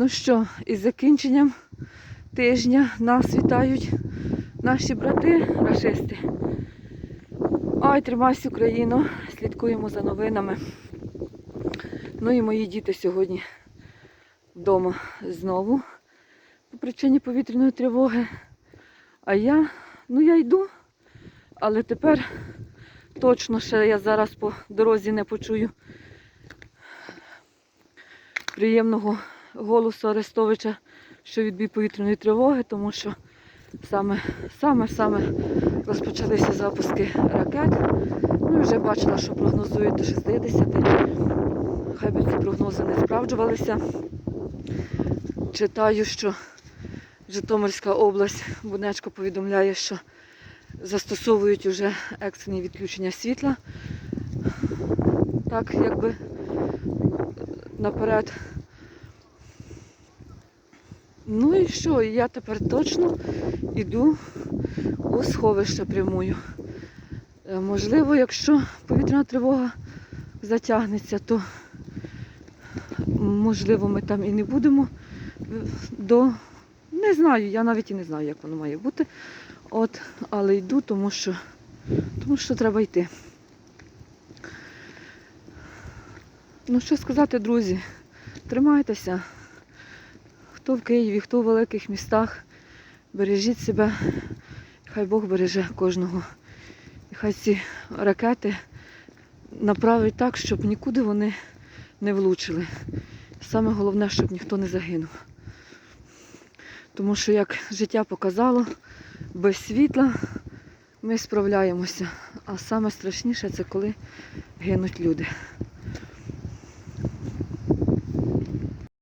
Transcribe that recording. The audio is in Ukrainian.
Ну що, із закінченням тижня нас вітають наші брати рашисти. Ай, тримайся, Україно, слідкуємо за новинами. Ну і мої діти сьогодні вдома знову по причині повітряної тривоги. А я, ну я йду, але тепер точно ще я зараз по дорозі не почую приємного голосу Арестовича, що відбій повітряної тривоги, тому що саме, саме, розпочалися запуски ракет. Ну і вже бачила, що прогнозують до 60. Хай би ці прогнози не справджувалися. Читаю, що Житомирська область, Бунечко повідомляє, що застосовують вже екстрені відключення світла. Так, якби наперед. Ну і що? Я тепер точно йду у сховище прямую. Е, Можливо, якщо повітряна тривога затягнеться, то можливо ми там і не будемо е, до. Не знаю, я навіть і не знаю, як воно має бути. От, але йду, тому що, тому що треба йти. Ну що сказати, друзі, тримайтеся. Хто в Києві, хто в великих містах, бережіть себе, хай Бог береже кожного. І хай ці ракети направить так, щоб нікуди вони не влучили. Саме головне, щоб ніхто не загинув. Тому що, як життя показало, без світла ми справляємося. А саме страшніше це коли гинуть люди.